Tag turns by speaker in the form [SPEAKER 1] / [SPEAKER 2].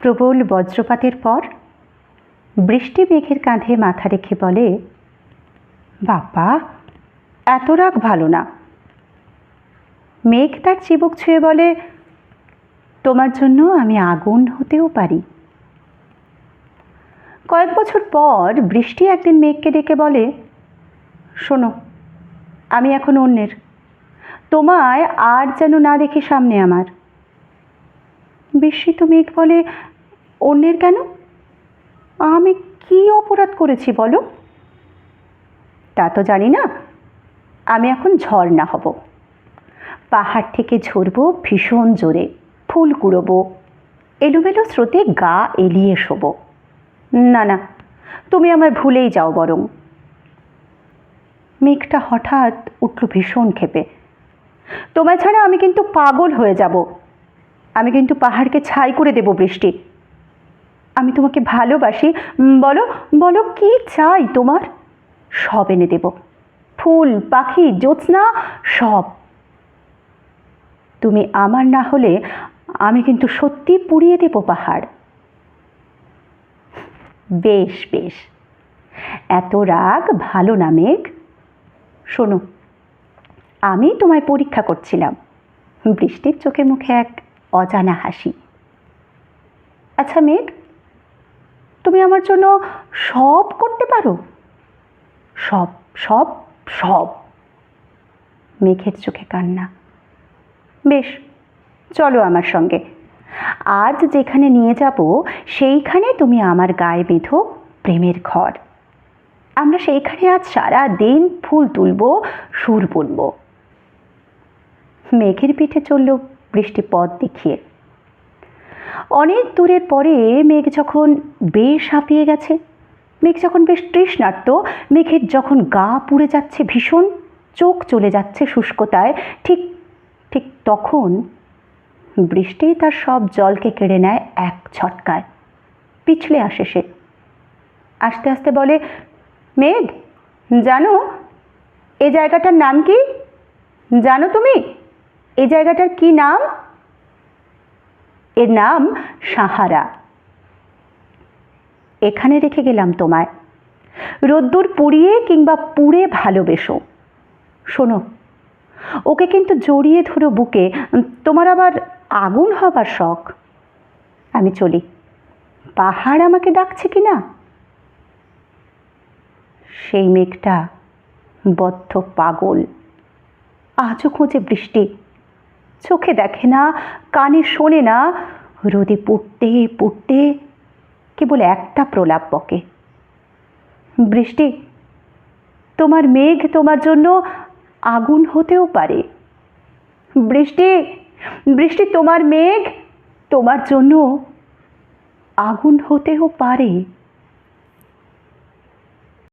[SPEAKER 1] প্রবল বজ্রপাতের পর বৃষ্টি মেঘের কাঁধে মাথা রেখে বলে বাবা এত রাগ ভালো না। মেঘ তার চিবুক ছুঁয়ে বলে, তোমার জন্য আমি আগুন হতেও পারি। কয়েক বছর পর বৃষ্টি একদিন মেঘকে ডেকে বলে, শোনো, আমি এখন অন্যের। তোমায় আর যেন না দেখি সামনে আমার। বিস্মিত মেঘ বলে, অন্যের কেন? আমি কি অপরাধ করেছি বলো? তা তো জানি না। আমি এখন ঝর্ণা হব। পাহাড় থেকে ঝরবো, ভীষণ জোরে। ফুল কুড়োবো। এলোমেলো স্রোতে গা এলিয়ে শোবো। না না, তুমি আমার ভুলেই যাও বরং। মেঘটা হঠাৎ উঠল ভীষণ ক্ষেপে। তোমায় ছাড়া আমি কিন্তু পাগল হয়ে যাব। আমি কিন্তু পাহাড়কে ছাই করে দেব বৃষ্টি। আমি তোমাকে ভালোবাসি। বলো বলো কি চাই তোমার? সব এনে দেব। ফুল, পাখি, জ্যোৎস্না, সব। তুমি আমার না হলে আমি কিন্তু সত্যি পুড়িয়ে দেব পাহাড়। বেশ বেশ। এত রাগ, ভালো না মেঘ। শোনো, আমি তোমায় পরীক্ষা করছিলাম। বৃষ্টির চোখে মুখে এক অজানা হাসি। আচ্ছা মেঘ, তুমি আমার জন্য সব করতে পারো? সব সব সব। মেঘের চোখে কান্না। বেশ, চলো আমার সঙ্গে। আজ যেখানে নিয়ে যাব, সেইখানে তুমি আমার গায়ে বেঁধো প্রেমের ঘর আমরা সেইখানে আজ সারা দিন ফুল তুলব, সুর বুনব। মেঘের পিঠে চলল বৃষ্টি পথ দেখিয়ে। অনেক দূরের পরে মেঘ যখন বেশ হাঁপিয়ে গেছে, মেঘ যখন বেশ তৃষ্ণার্ত, মেঘের যখন গা পুড়ে যাচ্ছে ভীষণ, চোখ চলে যাচ্ছে শুষ্কতায়, ঠিক ঠিক তখন বৃষ্টি তার সব জলকে কেড়ে নেয় এক ছটকায়। পিছলে আসে সে। আস্তে আস্তে বলে, মেঘ, জানো, এ জায়গাটার নাম কি? জানো তুমি? এই জায়গাটার কি নাম? এর নাম সাহারা। এখানে রেখে গেলাম তোমায়। রোদ্দুর পুড়িয়ে কিংবা পুড়ে ভালোবেসো। শোনো, ওকে কিন্তু জড়িয়ে ধরো বুকে। তোমার আবার আগুন হবার শখ। আমি চলি। পাহাড় আমাকে ডাকছে কি না? সেই মেঘটা বদ্ধ পাগল। আজও খোঁজে বৃষ্টি। চোখে দেখে না, কানে শোনে না। রোদে পুড়তে পুড়তে কেবল একটা প্রলাপ বকে। বৃষ্টি, তোমার মেঘ তোমার জন্য আগুন হতেও পারে। বৃষ্টি বৃষ্টি তোমার মেঘ তোমার জন্য আগুন হতেও পারে।